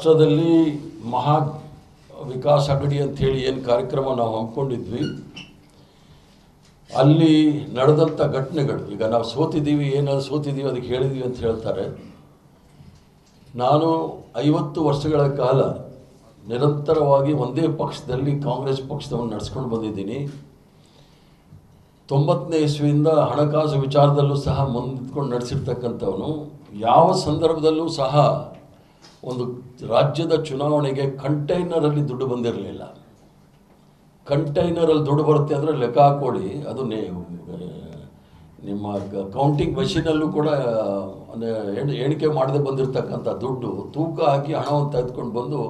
ಮಹಾರಾಷ್ಟ್ರದಲ್ಲಿ ಮಹಾ ವಿಕಾಸ್ ಅಗಡಿ ಅಂಥೇಳಿ ಏನು ಕಾರ್ಯಕ್ರಮ ನಾವು ಹಮ್ಮಿಕೊಂಡಿದ್ವಿ, ಅಲ್ಲಿ ನಡೆದಂಥ ಘಟನೆಗಳು, ಈಗ ನಾವು ಸೋತಿದ್ದೀವಿ ಏನಾದ್ರು ಸೋತಿದ್ದೀವಿ ಅದಕ್ಕೆ ಹೇಳಿದ್ವಿ ಅಂತ ಹೇಳ್ತಾರೆ. ನಾನು ಐವತ್ತು ವರ್ಷಗಳ ಕಾಲ ನಿರಂತರವಾಗಿ ಒಂದೇ ಪಕ್ಷದಲ್ಲಿ ಕಾಂಗ್ರೆಸ್ ಪಕ್ಷದವನ್ನು ನಡೆಸ್ಕೊಂಡು ಬಂದಿದ್ದೀನಿ. ತೊಂಬತ್ತನೇ ಇಸ್ವಿಯಿಂದ ಹಣಕಾಸು ವಿಚಾರದಲ್ಲೂ ಸಹ ಮುಂದಿಟ್ಕೊಂಡು ನಡೆಸಿರ್ತಕ್ಕಂಥವನು, ಯಾವ ಸಂದರ್ಭದಲ್ಲೂ ಸಹ ಒಂದು ರಾಜ್ಯದ ಚುನಾವಣೆಗೆ ಕಂಟೈನರಲ್ಲಿ ದುಡ್ಡು ಬಂದಿರಲಿಲ್ಲ. ಕಂಟೈನರಲ್ಲಿ ದುಡ್ಡು ಬರುತ್ತೆ ಅಂದರೆ ಲೆಕ್ಕ ಹಾಕ್ಕೊಳ್ಳಿ ಅದು ನಿಮ್ಮ ಕೌಂಟಿಂಗ್ ಮೆಷಿನಲ್ಲೂ ಕೂಡ ಎಣಿಕೆ ಮಾಡದೆ ಬಂದಿರತಕ್ಕಂಥ ದುಡ್ಡು ತೂಕ ಹಾಕಿ ಹಣವನ್ನು ತೆಗೆದುಕೊಂಡು ಬಂದು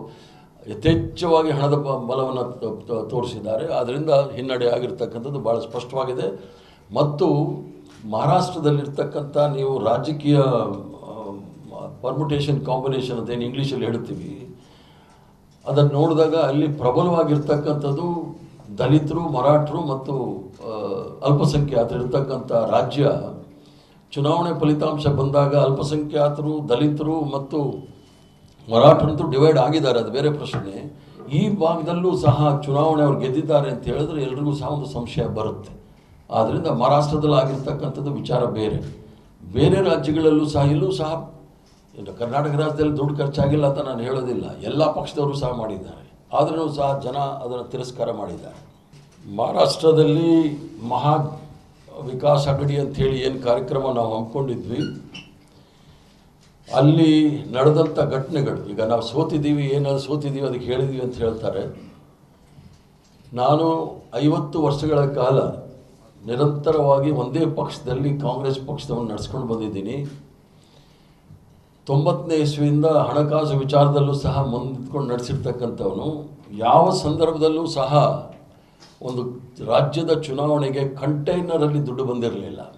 ಯಥೇಚ್ಛವಾಗಿ ಹಣದ ಬಲವನ್ನು ತೋರಿಸಿದ್ದಾರೆ. ಅದರಿಂದ ಹಿನ್ನಡೆ ಆಗಿರ್ತಕ್ಕಂಥದ್ದು ಭಾಳ ಸ್ಪಷ್ಟವಾಗಿದೆ. ಮತ್ತು ಮಹಾರಾಷ್ಟ್ರದಲ್ಲಿರ್ತಕ್ಕಂಥ ನೀವು ರಾಜಕೀಯ ಪರ್ಮುಟೇಷನ್ ಕಾಂಬಿನೇಷನ್ ಅಂತ ಏನು ಇಂಗ್ಲೀಷಲ್ಲಿ ಹೇಳ್ತೀವಿ ಅದನ್ನು ನೋಡಿದಾಗ ಅಲ್ಲಿ ಪ್ರಬಲವಾಗಿರ್ತಕ್ಕಂಥದ್ದು ದಲಿತರು, ಮರಾಠರು ಮತ್ತು ಅಲ್ಪಸಂಖ್ಯಾತರಿರ್ತಕ್ಕಂಥ ರಾಜ್ಯ. ಚುನಾವಣೆ ಫಲಿತಾಂಶ ಬಂದಾಗ ಅಲ್ಪಸಂಖ್ಯಾತರು, ದಲಿತರು ಮತ್ತು ಮರಾಠರಂತೂ ಡಿವೈಡ್ ಆಗಿದ್ದಾರೆ. ಅದು ಬೇರೆ ಪ್ರಶ್ನೆ. ಈ ಭಾಗದಲ್ಲೂ ಸಹ ಚುನಾವಣೆ ಅವ್ರು ಗೆದ್ದಿದ್ದಾರೆ ಅಂತ ಹೇಳಿದ್ರೆ ಎಲ್ರಿಗೂ ಸಹ ಒಂದು ಸಂಶಯ ಬರುತ್ತೆ. ಆದ್ದರಿಂದ ಮಹಾರಾಷ್ಟ್ರದಲ್ಲಿ ಆಗಿರ್ತಕ್ಕಂಥದ್ದು ವಿಚಾರ ಬೇರೆ. ಬೇರೆ ರಾಜ್ಯಗಳಲ್ಲೂ ಸಹ ಇಲ್ಲೂ ಸಹ ಇನ್ನು ಕರ್ನಾಟಕ ರಾಜ್ಯದಲ್ಲಿ ದುಡ್ಡು ಖರ್ಚಾಗಿಲ್ಲ ಅಂತ ನಾನು ಹೇಳೋದಿಲ್ಲ. ಎಲ್ಲ ಪಕ್ಷದವರು ಸಹ ಮಾಡಿದ್ದಾರೆ. ಆದರೂ ಸಹ ಜನ ಅದನ್ನು ತಿರಸ್ಕಾರ ಮಾಡಿದ್ದಾರೆ. ಮಹಾರಾಷ್ಟ್ರದಲ್ಲಿ ಮಹಾ ವಿಕಾಸ ಅಗಡಿ ಅಂಥೇಳಿ ಏನು ಕಾರ್ಯಕ್ರಮ ನಾವು ಹಮ್ಮಿಕೊಂಡಿದ್ವಿ. ಅಲ್ಲಿ ನಡೆದಂಥ ಘಟನೆಗಳು, ಈಗ ನಾವು ಸೋತಿದ್ದೀವಿ, ಏನಾದ್ರು ಸೋತಿದ್ದೀವಿ ಅದಕ್ಕೆ ಹೇಳಿದ್ವಿ ಅಂತ ಹೇಳ್ತಾರೆ. ನಾನು ಐವತ್ತು ವರ್ಷಗಳ ಕಾಲ ನಿರಂತರವಾಗಿ ಒಂದೇ ಪಕ್ಷದಲ್ಲಿ ಕಾಂಗ್ರೆಸ್ ಪಕ್ಷದವನ್ನು ನಡೆಸ್ಕೊಂಡು ಬಂದಿದ್ದೀನಿ. ತೊಂಬತ್ತನೇ ಇಸ್ವಿಯಿಂದ ಹಣಕಾಸು ವಿಚಾರದಲ್ಲೂ ಸಹ ಮುಂದಿಟ್ಕೊಂಡು ನಡೆಸಿರ್ತಕ್ಕಂಥವನು, ಯಾವ ಸಂದರ್ಭದಲ್ಲೂ ಸಹ ಒಂದು ರಾಜ್ಯದ ಚುನಾವಣೆಗೆ ಕಂಟೈನರಲ್ಲಿ ದುಡ್ಡು ಬಂದಿರಲಿಲ್ಲ.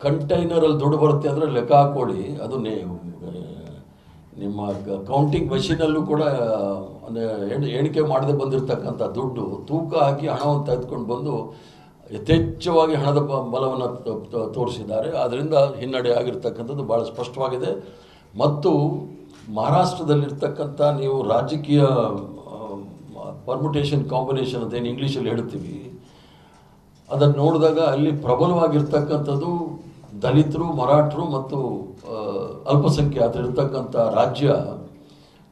ಕಂಟೈನರಲ್ಲಿ ದುಡ್ಡು ಬರುತ್ತೆ ಅಂದರೆ ಲೆಕ್ಕ ಹಾಕ್ಕೊಳ್ಳಿ. ಅದು ನಿಮ್ಮ ಕೌಂಟಿಂಗ್ ಮೆಷಿನಲ್ಲೂ ಕೂಡ, ಅಂದರೆ ಎಣ್- ಎಣಿಕೆ ಮಾಡದೆ ಬಂದಿರತಕ್ಕಂಥ ದುಡ್ಡು, ತೂಕ ಹಾಕಿ ಹಣವನ್ನು ತೆಗೆದುಕೊಂಡು ಬಂದು ಯಥೇಚ್ಛವಾಗಿ ಹಣದ ಬಲವನ್ನು ತೋರಿಸಿದ್ದಾರೆ. ಅದರಿಂದ ಹಿನ್ನಡೆ ಆಗಿರ್ತಕ್ಕಂಥದ್ದು ಭಾಳ ಸ್ಪಷ್ಟವಾಗಿದೆ. ಮತ್ತು ಮಹಾರಾಷ್ಟ್ರದಲ್ಲಿರ್ತಕ್ಕಂಥ ನೀವು ರಾಜಕೀಯ ಪರ್ಮುಟೇಷನ್ ಕಾಂಬಿನೇಷನ್ ಅಂತ ಏನು ಇಂಗ್ಲೀಷಲ್ಲಿ ಹೇಳ್ತೀವಿ. ಅದನ್ನು ನೋಡಿದಾಗ ಅಲ್ಲಿ ಪ್ರಬಲವಾಗಿರ್ತಕ್ಕಂಥದ್ದು ದಲಿತರು, ಮರಾಠರು ಮತ್ತು ಅಲ್ಪಸಂಖ್ಯಾತರಿರ್ತಕ್ಕಂಥ ರಾಜ್ಯ.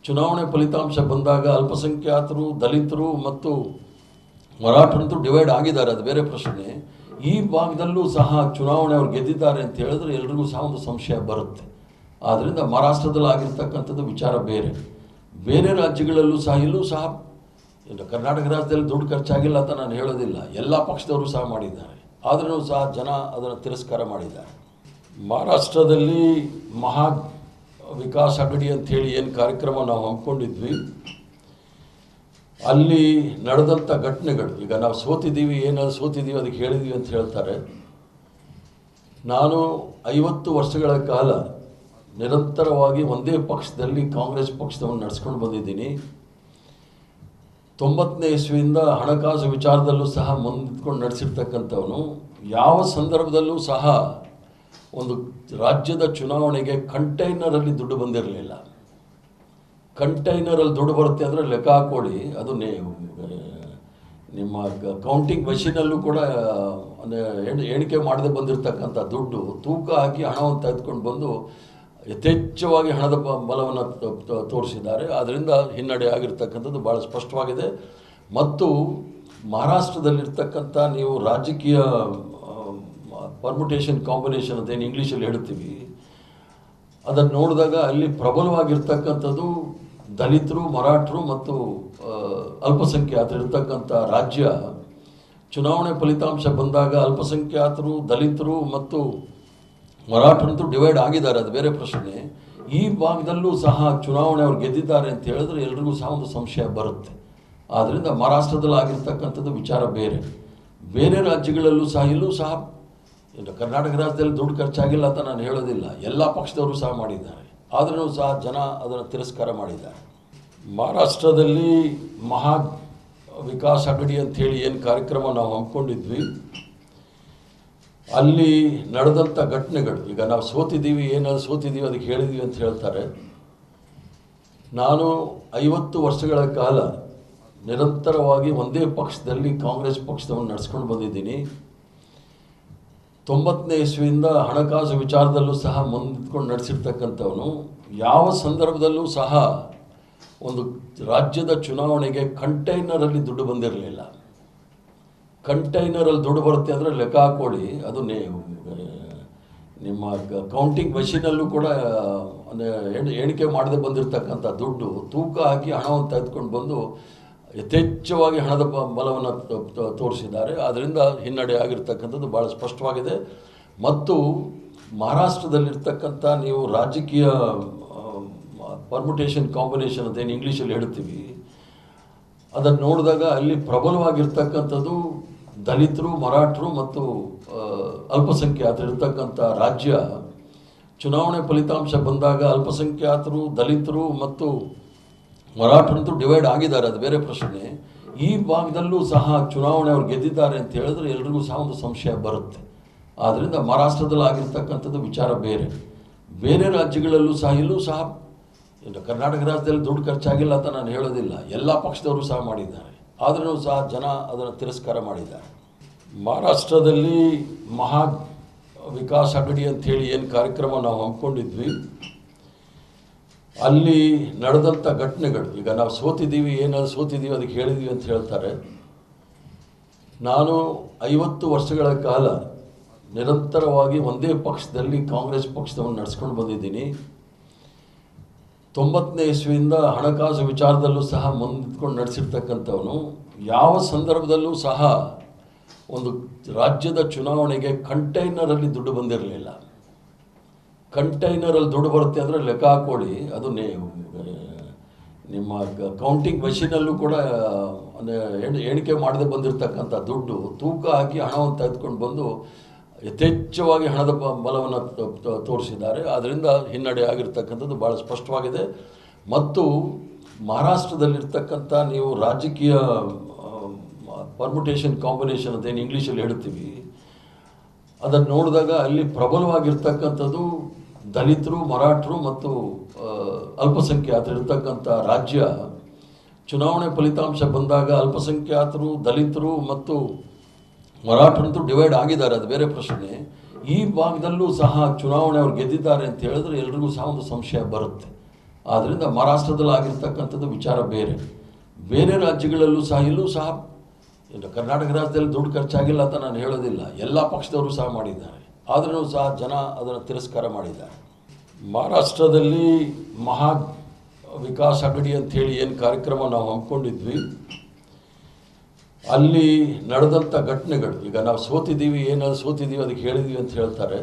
ಚುನಾವಣೆ ಫಲಿತಾಂಶ ಬಂದಾಗ ಅಲ್ಪಸಂಖ್ಯಾತರು, ದಲಿತರು ಮತ್ತು ಮರಾಠರಂತೂ ಡಿವೈಡ್ ಆಗಿದ್ದಾರೆ, ಅದು ಬೇರೆ ಪ್ರಶ್ನೆ. ಈ ಭಾಗದಲ್ಲೂ ಸಹ ಚುನಾವಣೆ ಅವ್ರು ಗೆದ್ದಿದ್ದಾರೆ ಅಂತ ಹೇಳಿದ್ರೆ ಎಲ್ರಿಗೂ ಸಹ ಒಂದು ಸಂಶಯ ಬರುತ್ತೆ. ಆದ್ದರಿಂದ ಮಹಾರಾಷ್ಟ್ರದಲ್ಲಿ ಆಗಿರ್ತಕ್ಕಂಥದ್ದು ವಿಚಾರ ಬೇರೆ. ಬೇರೆ ರಾಜ್ಯಗಳಲ್ಲೂ ಸಹ, ಇಲ್ಲೂ ಸಹ ಕರ್ನಾಟಕ ರಾಜ್ಯದಲ್ಲಿ ದುಡ್ಡು ಖರ್ಚಾಗಿಲ್ಲ ಅಂತ ನಾನು ಹೇಳೋದಿಲ್ಲ. ಎಲ್ಲ ಪಕ್ಷದವರು ಸಹ ಮಾಡಿದ್ದಾರೆ. ಆದ್ರೂ ಸಹ ಜನ ಅದನ್ನು ತಿರಸ್ಕಾರ ಮಾಡಿದ್ದಾರೆ. ಮಹಾರಾಷ್ಟ್ರದಲ್ಲಿ ಮಹಾ ವಿಕಾಸ್ ಅಗಡಿ ಅಂಥೇಳಿ ಏನು ಕಾರ್ಯಕ್ರಮ ನಾವು ಹಮ್ಮಿಕೊಂಡಿದ್ವಿ. ಅಲ್ಲಿ ನಡೆದಂಥ ಘಟನೆಗಳು, ಈಗ ನಾವು ಸೋತಿದ್ದೀವಿ, ಏನಾದ್ರು ಸೋತಿದ್ದೀವಿ ಅದಕ್ಕೆ ಹೇಳಿದ್ದೀವಿ ಅಂತ ಹೇಳ್ತಾರೆ. ನಾನು ಐವತ್ತು ವರ್ಷಗಳ ಕಾಲ ನಿರಂತರವಾಗಿ ಒಂದೇ ಪಕ್ಷದಲ್ಲಿ ಕಾಂಗ್ರೆಸ್ ಪಕ್ಷದವನ್ನು ನಡೆಸ್ಕೊಂಡು ಬಂದಿದ್ದೀನಿ. ತೊಂಬತ್ತನೇ ಇಸ್ವಿಯಿಂದ ಹಣಕಾಸು ವಿಚಾರದಲ್ಲೂ ಸಹ ಮುಂದಿಟ್ಕೊಂಡು ನಡೆಸಿರ್ತಕ್ಕಂಥವನು. ಯಾವ ಸಂದರ್ಭದಲ್ಲೂ ಸಹ ಒಂದು ರಾಜ್ಯದ ಚುನಾವಣೆಗೆ ಕಂಟೈನರಲ್ಲಿ ದುಡ್ಡು ಬಂದಿರಲಿಲ್ಲ. ಕಂಟೈನರಲ್ಲಿ ದುಡ್ಡು ಬರುತ್ತೆ ಅಂದರೆ ಲೆಕ್ಕ ಹಾಕ್ಕೊಳ್ಳಿ. ಅದು ನಿಮ್ಮ ಕೌಂಟಿಂಗ್ ಮೆಷಿನಲ್ಲೂ ಕೂಡ, ಅಂದರೆ ಎಣ್- ಎಣಿಕೆ ಮಾಡದೆ ಬಂದಿರತಕ್ಕಂಥ ದುಡ್ಡು ತೂಕ ಹಾಕಿ ಹಣವನ್ನು ತೆಗೆದುಕೊಂಡು ಬಂದು ಯಥೇಚ್ಛವಾಗಿ ಹಣದ ಬಲವನ್ನು ತೋರಿಸಿದ್ದಾರೆ. ಅದರಿಂದ ಹಿನ್ನಡೆ ಆಗಿರ್ತಕ್ಕಂಥದ್ದು ಭಾಳ ಸ್ಪಷ್ಟವಾಗಿದೆ. ಮತ್ತು ಮಹಾರಾಷ್ಟ್ರದಲ್ಲಿರ್ತಕ್ಕಂಥ ನೀವು ರಾಜಕೀಯ ಪರ್ಮುಟೇಷನ್ ಕಾಂಬಿನೇಷನ್ ಅಂತ ಏನು ಇಂಗ್ಲೀಷಲ್ಲಿ ಹೇಳ್ತೀವಿ. ಅದನ್ನು ನೋಡಿದಾಗ ಅಲ್ಲಿ ಪ್ರಬಲವಾಗಿರ್ತಕ್ಕಂಥದ್ದು ದಲಿತರು, ಮರಾಠರು ಮತ್ತು ಅಲ್ಪಸಂಖ್ಯಾತರಿರ್ತಕ್ಕಂಥ ರಾಜ್ಯ ಚುನಾವಣೆ ಫಲಿತಾಂಶ ಬಂದಾಗ ಅಲ್ಪಸಂಖ್ಯಾತರು, ದಲಿತರು ಮತ್ತು ಮರಾಠರಂತೂ ಡಿವೈಡ್ ಆಗಿದ್ದಾರೆ. ಅದು ಬೇರೆ ಪ್ರಶ್ನೆ. ಈ ಭಾಗದಲ್ಲೂ ಸಹ ಚುನಾವಣೆ ಅವ್ರು ಗೆದ್ದಿದ್ದಾರೆ ಅಂತ ಹೇಳಿದ್ರೆ ಎಲ್ರಿಗೂ ಸಹ ಒಂದು ಸಂಶಯ ಬರುತ್ತೆ. ಆದ್ದರಿಂದ ಮಹಾರಾಷ್ಟ್ರದಲ್ಲಿ ಆಗಿರ್ತಕ್ಕಂಥದ್ದು ವಿಚಾರ ಬೇರೆ. ಬೇರೆ ರಾಜ್ಯಗಳಲ್ಲೂ ಸಹ, ಇಲ್ಲೂ ಸಹ ಕರ್ನಾಟಕ ರಾಜ್ಯದಲ್ಲಿ ದುಡ್ಡು ಖರ್ಚಾಗಿಲ್ಲ ಅಂತ ನಾನು ಹೇಳೋದಿಲ್ಲ. ಎಲ್ಲ ಪಕ್ಷದವರು ಸಹ ಮಾಡಿದ್ದಾರೆ. ಆದ್ರೂ ಸಹ ಜನ ಅದನ್ನು ತಿರಸ್ಕಾರ ಮಾಡಿದ್ದಾರೆ. ಮಹಾರಾಷ್ಟ್ರದಲ್ಲಿ ಮಹಾ ವಿಕಾಸ್ ಅಗಡಿ ಅಂಥೇಳಿ ಏನು ಕಾರ್ಯಕ್ರಮ ನಾವು ಹಮ್ಮಿಕೊಂಡಿದ್ವಿ. ಅಲ್ಲಿ ನಡೆದಂಥ ಘಟನೆಗಳು, ಈಗ ನಾವು ಸೋತಿದ್ದೀವಿ, ಏನಾದ್ರು ಸೋತಿದ್ದೀವಿ ಅದಕ್ಕೆ ಹೇಳಿದ್ವಿ ಅಂತ ಹೇಳ್ತಾರೆ. ನಾನು ಐವತ್ತು ವರ್ಷಗಳ ಕಾಲ ನಿರಂತರವಾಗಿ ಒಂದೇ ಪಕ್ಷದಲ್ಲಿ ಕಾಂಗ್ರೆಸ್ ಪಕ್ಷದವನ್ನು ನಡೆಸ್ಕೊಂಡು ಬಂದಿದ್ದೀನಿ. ತೊಂಬತ್ತನೇ ಇಸ್ವಿಯಿಂದ ಹಣಕಾಸು ವಿಚಾರದಲ್ಲೂ ಸಹ ಮುಂದಿಟ್ಕೊಂಡು ನಡೆಸಿರ್ತಕ್ಕಂಥವನು, ಯಾವ ಸಂದರ್ಭದಲ್ಲೂ ಸಹ ಒಂದು ರಾಜ್ಯದ ಚುನಾವಣೆಗೆ ಕಂಟೈನರಲ್ಲಿ ದುಡ್ಡು ಬಂದಿರಲಿಲ್ಲ. ಕಂಟೈನರಲ್ಲಿ ದುಡ್ಡು ಬರುತ್ತೆ ಅಂದರೆ ಲೆಕ್ಕ ಹಾಕೊಳ್ಳಿ ಅದು ನಿಮ್ಮ ಕೌಂಟಿಂಗ್ ಮಷೀನಲ್ಲೂ ಕೂಡ ಎಣಿಕೆ ಮಾಡದೆ ಬಂದಿರತಕ್ಕಂಥ ದುಡ್ಡು, ತೂಕ ಹಾಕಿ ಹಣವನ್ನು ತೆಗೆದುಕೊಂಡು ಬಂದು ಯಥೇಚ್ಛವಾಗಿ ಹಣದ ಬಲವನ್ನು ತೋರಿಸಿದ್ದಾರೆ. ಅದರಿಂದ ಹಿನ್ನಡೆ ಆಗಿರ್ತಕ್ಕಂಥದ್ದು ಭಾಳ ಸ್ಪಷ್ಟವಾಗಿದೆ. ಮತ್ತು ಮಹಾರಾಷ್ಟ್ರದಲ್ಲಿರ್ತಕ್ಕಂಥ ನೀವು ರಾಜಕೀಯ ಪರ್ಮುಟೇಷನ್ ಕಾಂಬಿನೇಷನ್ ಅಂತ ಏನು ಇಂಗ್ಲೀಷಲ್ಲಿ ಹೇಳ್ತೀವಿ. ಅದನ್ನು ನೋಡಿದಾಗ ಅಲ್ಲಿ ಪ್ರಬಲವಾಗಿರ್ತಕ್ಕಂಥದ್ದು ದಲಿತರು, ಮರಾಠರು ಮತ್ತು ಅಲ್ಪಸಂಖ್ಯಾತರಿರ್ತಕ್ಕಂಥ ರಾಜ್ಯ. ಚುನಾವಣೆ ಫಲಿತಾಂಶ ಬಂದಾಗ ಅಲ್ಪಸಂಖ್ಯಾತರು, ದಲಿತರು ಮತ್ತು ಮರಾಠರಂತೂ ಡಿವೈಡ್ ಆಗಿದ್ದಾರೆ, ಅದು ಬೇರೆ ಪ್ರಶ್ನೆ. ಈ ಭಾಗದಲ್ಲೂ ಸಹ ಚುನಾವಣೆ ಅವ್ರು ಗೆದ್ದಿದ್ದಾರೆ ಅಂತ ಹೇಳಿದ್ರೆ ಎಲ್ರಿಗೂ ಸಹ ಒಂದು ಸಂಶಯ ಬರುತ್ತೆ. ಆದ್ದರಿಂದ ಮಹಾರಾಷ್ಟ್ರದಲ್ಲಿ ಆಗಿರ್ತಕ್ಕಂಥದ್ದು ವಿಚಾರ ಬೇರೆ. ಬೇರೆ ರಾಜ್ಯಗಳಲ್ಲೂ ಸಹ, ಇಲ್ಲೂ ಸಹ ಕರ್ನಾಟಕ ರಾಜ್ಯದಲ್ಲಿ ದುಡ್ಡು ಖರ್ಚಾಗಿಲ್ಲ ಅಂತ ನಾನು ಹೇಳೋದಿಲ್ಲ. ಎಲ್ಲ ಪಕ್ಷದವರು ಸಹ ಮಾಡಿದ್ದಾರೆ. ಆದ್ರೂ ಸಹ ಜನ ಅದನ್ನು ತಿರಸ್ಕಾರ ಮಾಡಿದ್ದಾರೆ. ಮಹಾರಾಷ್ಟ್ರದಲ್ಲಿ ಮಹಾ ವಿಕಾಸ್ ಅಗಡಿ ಅಂಥೇಳಿ ಏನು ಕಾರ್ಯಕ್ರಮ ನಾವು ಹಮ್ಮಿಕೊಂಡಿದ್ವಿ ಅಲ್ಲಿ ನಡೆದಂಥ ಘಟನೆಗಳು, ಈಗ ನಾವು ಸೋತಿದ್ದೀವಿ, ಏನಾದ್ರು ಸೋತಿದ್ದೀವಿ ಅದಕ್ಕೆ ಹೇಳಿದ್ದೀವಿ ಅಂತ ಹೇಳ್ತಾರೆ. ನಾನು ಐವತ್ತು ವರ್ಷಗಳ ಕಾಲ ನಿರಂತರವಾಗಿ ಒಂದೇ ಪಕ್ಷದಲ್ಲಿ ಕಾಂಗ್ರೆಸ್ ಪಕ್ಷದವನ್ನು ನಡೆಸ್ಕೊಂಡು ಬಂದಿದ್ದೀನಿ. ತೊಂಬತ್ತನೇ ಇಸ್ವಿಯಿಂದ ಹಣಕಾಸು ವಿಚಾರದಲ್ಲೂ ಸಹ ಮುಂದಿಟ್ಕೊಂಡು ನಡೆಸಿರ್ತಕ್ಕಂಥವನು. ಯಾವ ಸಂದರ್ಭದಲ್ಲೂ ಸಹ ಒಂದು ರಾಜ್ಯದ ಚುನಾವಣೆಗೆ ಕಂಟೈನರಲ್ಲಿ ದುಡ್ಡು ಬಂದಿರಲಿಲ್ಲ. ಕಂಟೈನರಲ್ಲಿ ದುಡ್ಡು ಬರುತ್ತೆ ಅಂದರೆ ಲೆಕ್ಕ ಹಾಕೊಳ್ಳಿ ಅದು ನಿಮ್ಮ ಕೌಂಟಿಂಗ್ ಮೆಷಿನಲ್ಲೂ ಕೂಡ ಎಣಿಕೆ ಮಾಡದೆ ಬಂದಿರತಕ್ಕಂಥ ದುಡ್ಡು ತೂಕ ಹಾಕಿ ಹಣವನ್ನು ತೆಗೆದುಕೊಂಡು ಬಂದು ಯಥೇಚ್ಛವಾಗಿ ಹಣದ ಬಲವನ್ನು ತೋರಿಸಿದ್ದಾರೆ. ಅದರಿಂದ ಹಿನ್ನಡೆ ಆಗಿರ್ತಕ್ಕಂಥದ್ದು ಭಾಳ ಸ್ಪಷ್ಟವಾಗಿದೆ. ಮತ್ತು ಮಹಾರಾಷ್ಟ್ರದಲ್ಲಿರ್ತಕ್ಕಂಥ ನೀವು ರಾಜಕೀಯ ಪರ್ಮುಟೇಷನ್ ಕಾಂಬಿನೇಷನ್ ಅಂತ ಏನು ಇಂಗ್ಲೀಷಲ್ಲಿ ಹೇಳ್ತೀವಿ. ಅದನ್ನು ನೋಡಿದಾಗ ಅಲ್ಲಿ ಪ್ರಬಲವಾಗಿರ್ತಕ್ಕಂಥದ್ದು ದಲಿತರು, ಮರಾಠರು ಮತ್ತು ಅಲ್ಪಸಂಖ್ಯಾತರು ಇರ್ತಕ್ಕಂಥ ರಾಜ್ಯ ಚುನಾವಣೆ ಫಲಿತಾಂಶ ಬಂದಾಗ ಅಲ್ಪಸಂಖ್ಯಾತರು, ದಲಿತರು ಮತ್ತು ಮರಾಠರಂತೂ ಡಿವೈಡ್ ಆಗಿದ್ದಾರೆ. ಅದು ಬೇರೆ ಪ್ರಶ್ನೆ. ಈ ಭಾಗದಲ್ಲೂ ಸಹ ಚುನಾವಣೆ ಅವ್ರು ಗೆದ್ದಿದ್ದಾರೆ ಅಂತ ಹೇಳಿದ್ರೆ ಎಲ್ರಿಗೂ ಸಹ ಒಂದು ಸಂಶಯ ಬರುತ್ತೆ. ಆದ್ದರಿಂದ ಮಹಾರಾಷ್ಟ್ರದಲ್ಲಿ ಆಗಿರ್ತಕ್ಕಂಥದ್ದು ವಿಚಾರ ಬೇರೆ. ಬೇರೆ ರಾಜ್ಯಗಳಲ್ಲೂ ಸಹ, ಇಲ್ಲೂ ಸಹ ಕರ್ನಾಟಕ ರಾಜ್ಯದಲ್ಲಿ ದುಡ್ಡು ಖರ್ಚಾಗಿಲ್ಲ ಅಂತ ನಾನು ಹೇಳೋದಿಲ್ಲ. ಎಲ್ಲ ಪಕ್ಷದವರು ಸಹ ಮಾಡಿದ್ದಾರೆ. ಆದ್ರೂ ಸಹ ಜನ ಅದನ್ನು ತಿರಸ್ಕಾರ ಮಾಡಿದ್ದಾರೆ. ಮಹಾರಾಷ್ಟ್ರದಲ್ಲಿ ಮಹಾ ವಿಕಾಸ್ ಅಗಡಿ ಅಂಥೇಳಿ ಏನು ಕಾರ್ಯಕ್ರಮ ನಾವು ಹಮ್ಮಿಕೊಂಡಿದ್ವಿ. ಅಲ್ಲಿ ನಡೆದಂಥ ಘಟನೆಗಳು, ಈಗ ನಾವು ಸೋತಿದ್ದೀವಿ, ಏನಾದ್ರು ಸೋತಿದ್ದೀವಿ, ಅದಕ್ಕೆ ಹೇಳಿದ್ವಿ ಅಂತ ಹೇಳ್ತಾರೆ.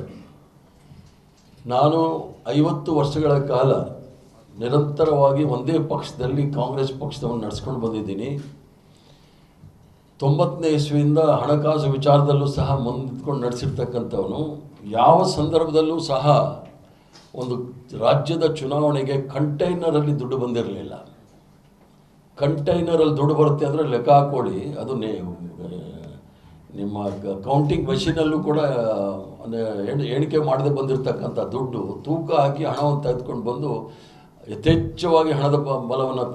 ನಾನು ಐವತ್ತು ವರ್ಷಗಳ ಕಾಲ ನಿರಂತರವಾಗಿ ಒಂದೇ ಪಕ್ಷದಲ್ಲಿ ಕಾಂಗ್ರೆಸ್ ಪಕ್ಷದವನ್ನು ನಡೆಸ್ಕೊಂಡು ಬಂದಿದ್ದೀನಿ. ತೊಂಬತ್ತನೇ ಇಸ್ವಿಯಿಂದ ಹಣಕಾಸು ವಿಚಾರದಲ್ಲೂ ಸಹ ಮುಂದಿಟ್ಕೊಂಡು ನಡೆಸಿರ್ತಕ್ಕಂಥವನು, ಯಾವ ಸಂದರ್ಭದಲ್ಲೂ ಸಹ ಒಂದು ರಾಜ್ಯದ ಚುನಾವಣೆಗೆ ಕಂಟೈನರಲ್ಲಿ ದುಡ್ಡು ಬಂದಿರಲಿಲ್ಲ. ಕಂಟೈನರಲ್ಲಿ ದುಡ್ಡು ಬರುತ್ತೆ ಅಂದರೆ ಲೆಕ್ಕ ಹಾಕ್ಕೊಳ್ಳಿ ಅದು ನಿಮ್ಮ ಕೌಂಟಿಂಗ್ ಮೆಷಿನಲ್ಲೂ ಕೂಡ, ಅಂದರೆ ಎಣ್- ಎಣಿಕೆ ಮಾಡದೆ ಬಂದಿರತಕ್ಕಂಥ ದುಡ್ಡು, ತೂಕ ಹಾಕಿ ಹಣವನ್ನು ತೆಗೆದುಕೊಂಡು ಬಂದು ಯಥೇಚ್ಛವಾಗಿ ಹಣದ ಬಲವನ್ನು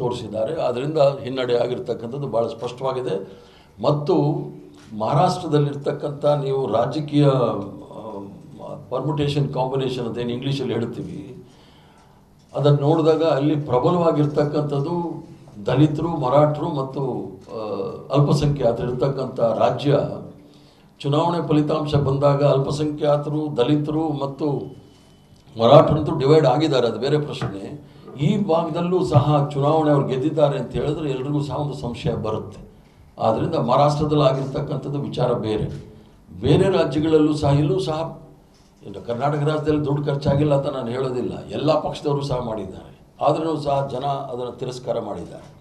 ತೋರಿಸಿದ್ದಾರೆ. ಅದರಿಂದ ಹಿನ್ನಡೆ ಆಗಿರ್ತಕ್ಕಂಥದ್ದು ಭಾಳ ಸ್ಪಷ್ಟವಾಗಿದೆ. ಮತ್ತು ಮಹಾರಾಷ್ಟ್ರದಲ್ಲಿರ್ತಕ್ಕಂಥ ನೀವು ರಾಜಕೀಯ ಪರ್ಮುಟೇಷನ್ ಕಾಂಬಿನೇಷನ್ ಅಂತ ಏನು ಇಂಗ್ಲೀಷಲ್ಲಿ ಹೇಳ್ತೀವಿ ಅದನ್ನು ನೋಡಿದಾಗ ಅಲ್ಲಿ ಪ್ರಬಲವಾಗಿರ್ತಕ್ಕಂಥದ್ದು ದಲಿತರು, ಮರಾಠರು ಮತ್ತು ಅಲ್ಪಸಂಖ್ಯಾತರಿರ್ತಕ್ಕಂಥ ರಾಜ್ಯ. ಚುನಾವಣೆ ಫಲಿತಾಂಶ ಬಂದಾಗ ಅಲ್ಪಸಂಖ್ಯಾತರು, ದಲಿತರು ಮತ್ತು ಮರಾಠರಂತೂ ಡಿವೈಡ್ ಆಗಿದ್ದಾರೆ, ಅದು ಬೇರೆ ಪ್ರಶ್ನೆ. ಈ ಭಾಗದಲ್ಲೂ ಸಹ ಚುನಾವಣೆ ಅವ್ರು ಗೆದ್ದಿದ್ದಾರೆ ಅಂತ ಹೇಳಿದ್ರೆ ಎಲ್ರಿಗೂ ಸಹ ಒಂದು ಸಂಶಯ ಬರುತ್ತೆ. ಆದ್ದರಿಂದ ಮಹಾರಾಷ್ಟ್ರದಲ್ಲಿ ಆಗಿರ್ತಕ್ಕಂಥದ್ದು ವಿಚಾರ ಬೇರೆ. ಬೇರೆ ರಾಜ್ಯಗಳಲ್ಲೂ ಸಹ, ಇಲ್ಲೂ ಸಹ, ಇನ್ನು ಕರ್ನಾಟಕ ರಾಜ್ಯದಲ್ಲಿ ದುಡ್ಡು ಖರ್ಚಾಗಿಲ್ಲ ಅಂತ ನಾನು ಹೇಳೋದಿಲ್ಲ. ಎಲ್ಲ ಪಕ್ಷದವರು ಸಹ ಮಾಡಿದ್ದಾರೆ. ಆದ್ರೂ ಸಹ ಜನ ಅದನ್ನು ತಿರಸ್ಕಾರ ಮಾಡಿದ್ದಾರೆ.